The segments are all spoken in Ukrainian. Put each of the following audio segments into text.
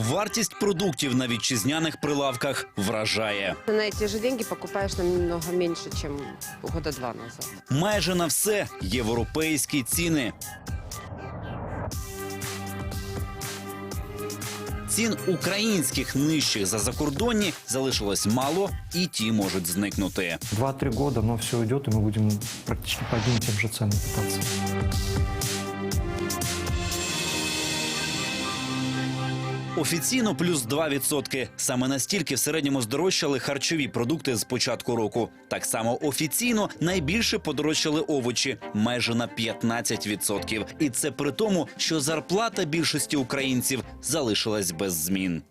Вартість продуктів на вітчизняних прилавках вражає. Ты на эти же деньги покупаешь намного меньше, чем года два назад. Майже на все європейські ціни. Цін українських нижчих за закордонні залишилось мало, і ті можуть зникнути. 2-3 года, но все идет, и мы будем практически по одним и тем же ценам питаться. Офіційно плюс 2%. Саме настільки в середньому здорожчали харчові продукти з початку року. Так само офіційно найбільше подорожчали овочі майже на 15%. І це при тому, що зарплата більшості українців залишилась без змін.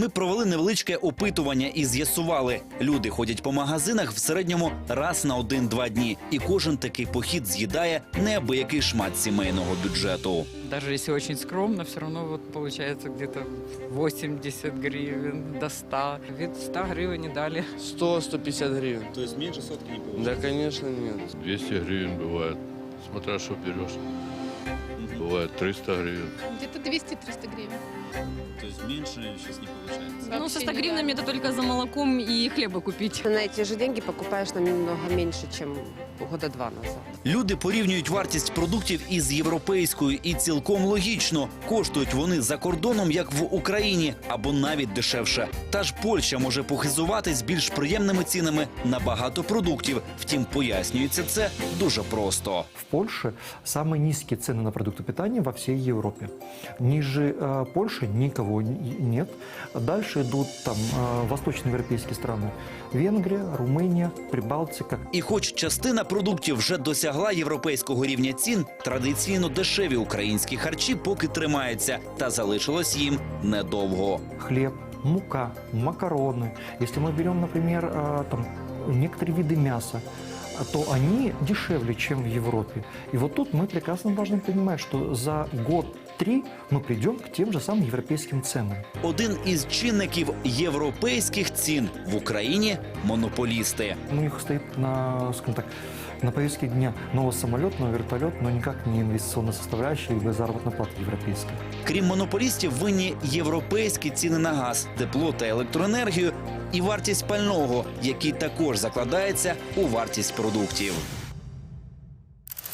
Ми провели невеличке опитування і з'ясували, люди ходять по магазинах в середньому раз на один-два дні, і кожен такий похід з'їдає неабиякий шмат сімейного бюджету. Даже если очень скромно, все равно вот получается где-то 80 гривен до 100. Ведь 100 гривен не дали. 100-150 гривен. То есть меньше сотки не Да, конечно, нет. 200 гривен бывает, смотря что берешь. Бывает 300 гривен. Где-то 200-300 гривен. То есть меньше сейчас не получается. Ну, со Вообще 100 не гривнами это только за молоком и хлеба купить. Ты на эти же деньги покупаешь намного меньше, чем года два назад. Люди порівнюють вартість продуктів із європейською, і цілком логічно коштують вони за кордоном, як в Україні, або навіть дешевше. Та ж Польща може похизуватись більш приємними цінами на багато продуктів. Втім, пояснюється це дуже просто. В Польше самые низкие цены на продукты питания во всей Европе. Ниже э, Польши никого н- нет. Дальше идут там э, восточноевропейские страны. Венгрия, Румыния, Прибалтика. І хоч частина продуктів вже досягла європейського рівня цін, традиційно дешеві українські харчі поки тримаються, та залишилось їм недовго. хлеб, мука, макароны. Если мы берем, например, э, там, некоторые виды мяса, а то они дешевле, чем в Европе. И вот тут мы прекрасно должны понимать, что за год-три мы придем к тем же самым европейским ценам. Один із чинників європейських цін в Україні монополісти. У них стоит на, скажем так, на повестке дня новый самолет, новый вертолет, но никак не инвестиционная составляющая или заработная плата европейская. Крім монополістів, винні європейські ціни на газ, тепло та електроенергію і вартість пального, який також закладається у вартість продуктів.